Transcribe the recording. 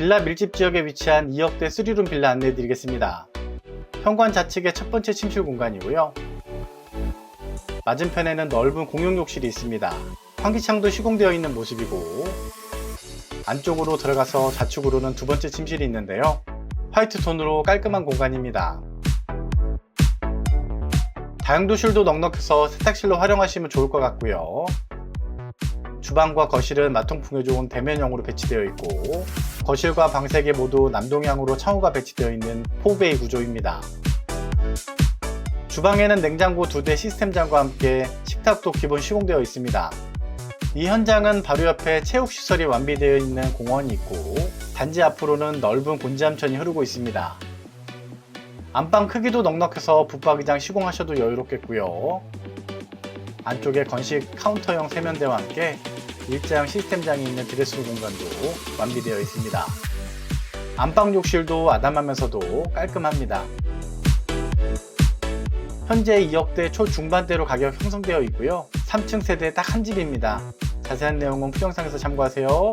빌라 밀집 지역에 위치한 2억대 3룸 빌라 안내해 드리겠습니다. 현관 좌측의 첫 번째 침실 공간이고요. 맞은편에는 넓은 공용 욕실이 있습니다. 환기창도 시공되어 있는 모습이고 안쪽으로 들어가서 좌측으로는 두 번째 침실이 있는데요. 화이트 톤으로 깔끔한 공간입니다. 다용도실도 넉넉해서 세탁실로 활용하시면 좋을 것 같고요. 주방과 거실은 마통풍에 좋은 대면형으로 배치되어 있고 거실과 방 3개 모두 남동향으로 창호가 배치되어 있는 4베이 구조입니다. 주방에는 냉장고 2대 시스템장과 함께 식탁도 기본 시공되어 있습니다. 이 현장은 바로 옆에 체육시설이 완비되어 있는 공원이 있고 단지 앞으로는 넓은 곤지암천이 흐르고 있습니다. 안방 크기도 넉넉해서 붙박이장 시공하셔도 여유롭겠고요. 안쪽에 건식 카운터형 세면대와 함께 일자형 시스템장이 있는 드레스룸 공간도 완비되어 있습니다. 안방 욕실도 아담하면서도 깔끔합니다. 현재 2억대 초중반대로 가격 형성되어 있고요. 3층 세대 딱 한 집입니다. 자세한 내용은 풀영상에서 참고하세요.